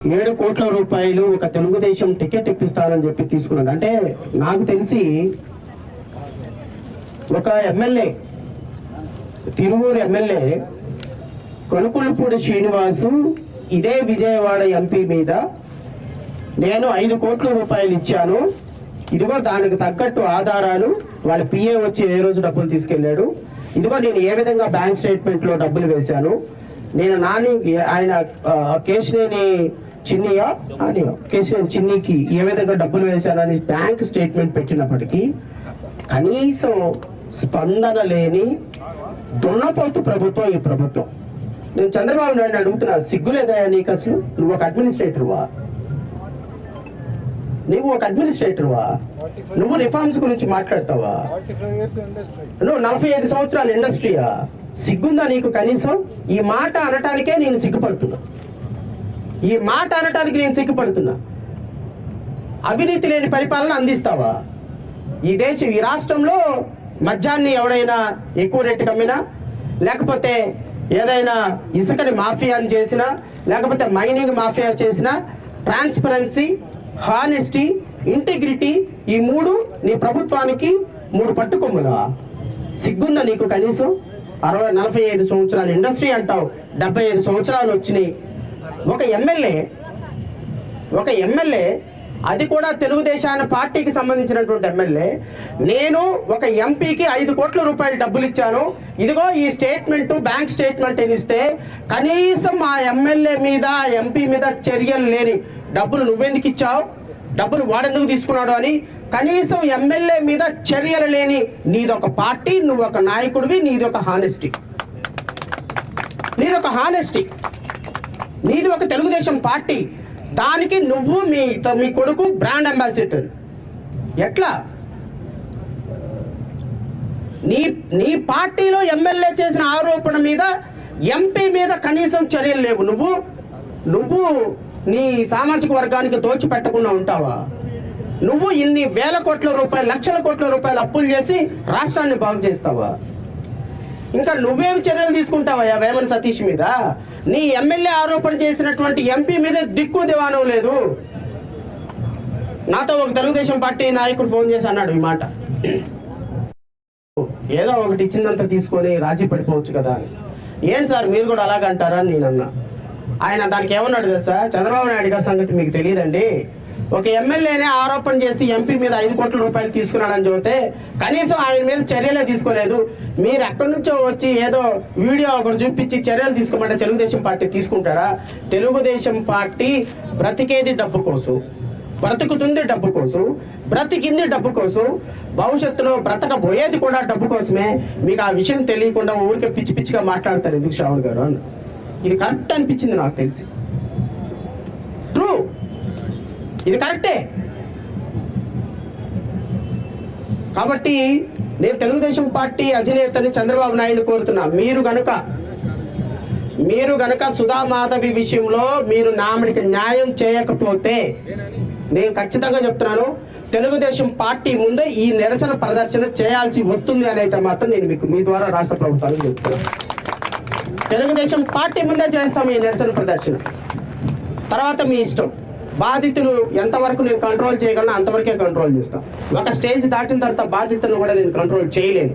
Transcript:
ఏడు కోట్ల రూపాయలు ఒక తెలుగుదేశం టికెట్ ఇప్పిస్తానని చెప్పి తీసుకున్నాడు. అంటే నాకు తెలిసి ఒక ఎమ్మెల్యే తిరువూరు ఎమ్మెల్యే కొనుకులపూడి శ్రీనివాసు ఇదే విజయవాడ ఎంపీ మీద నేను ఐదు కోట్ల రూపాయలు ఇచ్చాను. ఇదిగో దానికి తగ్గట్టు ఆధారాలు వాళ్ళ పిఏ వచ్చి ఏ రోజు డబ్బులు తీసుకెళ్ళాడు. ఇదిగో నేను ఏ విధంగా బ్యాంక్ స్టేట్మెంట్లో డబ్బులు వేశాను. నేను నాని ఆయన ఆ, కేశినేని చిన్నియా అని. కేసీఆర్ చిన్నికి ఏ విధంగా డబ్బులు వేశారని బ్యాంక్ స్టేట్మెంట్ పెట్టినప్పటికీ కనీసం స్పందన లేని దున్నపోతు ప్రభుత్వం ఈ ప్రభుత్వం. నేను చంద్రబాబు నాయుడు అడుగుతున్నా సిగ్గులేదా నీకు అసలు? నువ్వు ఒక అడ్మినిస్ట్రేటర్వా? నువ్వు ఒక అడ్మినిస్ట్రేటర్వా? నువ్వు రిఫార్మ్స్ గురించి మాట్లాడతావా? నువ్వు నలభై ఐదు సంవత్సరాల ఇండస్ట్రీయా? సిగ్గుందా నీకు కనీసం? ఈ మాట అనటానికే నేను సిగ్గుపడుతున్నా. ఈ మాట అనటానికి నేను సిగ్గుపడుతున్నా. అవినీతి లేని పరిపాలన అందిస్తావా? ఈ దేశం ఈ రాష్ట్రంలో మద్యాన్ని ఎవడైనా ఎక్కువ రేటుకి అమ్మినా? లేకపోతే ఏదైనా ఇసుకని మాఫియాని చేసినా? లేకపోతే మైనింగ్ మాఫియా చేసినా? ట్రాన్స్పరెన్సీ హానెస్టీ ఇంటిగ్రిటీ ఈ మూడు నీ ప్రభుత్వానికి మూడు పట్టుకొమ్ములా? సిగ్గుందా నీకు కనీసం? అరవై నలభై ఐదు సంవత్సరాలు ఇండస్ట్రీ అంటావు. డెబ్బై ఐదు సంవత్సరాలు వచ్చినాయి. ఒక ఎమ్మెల్యే ఒక ఎమ్మెల్యే అది కూడా తెలుగుదేశాన్ని పార్టీకి సంబంధించినటువంటి ఎమ్మెల్యే. నేను ఒక ఎంపీకి ఐదు కోట్ల రూపాయలు డబ్బులు ఇచ్చాను. ఇదిగో ఈ స్టేట్మెంట్ బ్యాంక్ స్టేట్మెంట్ ఇస్తే కనీసం ఆ ఎమ్మెల్యే మీద ఎంపీ మీద చర్యలు లేని డబ్బులు నువ్వెందుకు ఇచ్చావు? డబ్బులు వాడెందుకు తీసుకున్నాడు అని కనీసం ఎమ్మెల్యే మీద చర్యలు లేని నీదొక పార్టీ నువ్వు ఒక నాయకుడివి నీది ఒక హానెస్టీ. నీదొక హానెస్టీ. నీది ఒక తెలుగుదేశం పార్టీ. దానికి నువ్వు మీ మీ కొడుకు బ్రాండ్ అంబాసిడర్. ఎట్లా? నీ నీ పార్టీలో ఎమ్మెల్యే చేసిన ఆరోపణ మీద ఎంపీ మీద కనీసం చర్యలు లేవు. నువ్వు నువ్వు నీ సామాజిక వర్గానికి దోచిపెట్టకుండా ఉంటావా? నువ్వు ఇన్ని వేల కోట్ల రూపాయలు లక్షల కోట్ల రూపాయలు అప్పులు చేసి రాష్ట్రాన్ని బాగు చేస్తావా? ఇంకా నువ్వేం చర్యలు తీసుకుంటావయ్యా వేమన్ సతీష్ మీద? నీ ఎమ్మెల్యే ఆరోపణ చేసినటువంటి ఎంపీ మీద దిక్కు దివానం లేదు. నాతో ఒక తెలుగుదేశం పార్టీ నాయకుడు ఫోన్ చేసి అన్నాడు ఈ మాట. ఏదో ఒకటి ఇచ్చిందంతా తీసుకొని రాజీ పడిపోవచ్చు కదా అని. ఏం సార్ మీరు కూడా అలాగంటారా అని నేను ఆయన దానికి ఏమన్నాడు తెలుసా? చంద్రబాబు నాయుడు గారి సంగతి మీకు తెలియదండి. ఒక ఎమ్మెల్యేనే ఆరోపణ చేసి ఎంపీ మీద ఐదు కోట్ల రూపాయలు తీసుకున్నాడని చెబితే కనీసం ఆయన మీద చర్యలే తీసుకోలేదు. మీరు ఎక్కడి నుంచో వచ్చి ఏదో వీడియో ఒకటి చూపించి చర్యలు తీసుకోమంటే తెలుగుదేశం పార్టీ తీసుకుంటారా? తెలుగుదేశం పార్టీ బ్రతికేది డబ్బు కోసం బ్రతుకుతుంది డబ్బు కోసం బ్రతికింది డబ్బు కోసం భవిష్యత్తులో బ్రతకబోయేది కూడా డబ్బు కోసమే. మీకు ఆ విషయం తెలియకుండా ఊరికే పిచ్చి పిచ్చిగా మాట్లాడతారు ఎందుకు శ్రావణ్ గారు ఇది కరెక్ట్ అనిపించింది నాకు తెలిసి. ఇది కరెక్టే. కాబట్టి నేను తెలుగుదేశం పార్టీ అధినేతని చంద్రబాబు నాయుడు కోరుతున్నా. మీరు గనుక మీరు గనక సుధామాధవి విషయంలో మీరు నామిడికి న్యాయం చేయకపోతే నేను ఖచ్చితంగా చెప్తున్నాను తెలుగుదేశం పార్టీ ముందే ఈ నిరసన ప్రదర్శన చేయాల్సి వస్తుంది అని అయితే మాత్రం నేను మీకు మీ ద్వారా రాష్ట్ర ప్రభుత్వానికి చెప్తున్నాను. తెలుగుదేశం పార్టీ ముందే చేస్తాం ఈ నిరసన ప్రదర్శన. తర్వాత మీ ఇష్టం. బాధితులు ఎంతవరకు నేను కంట్రోల్ చేయగలను అంతవరకే కంట్రోల్ చేస్తాను ఒక స్టేజ్ దాటిన తర్వాత బాధితులను కూడా నేను కంట్రోల్ చేయలేను.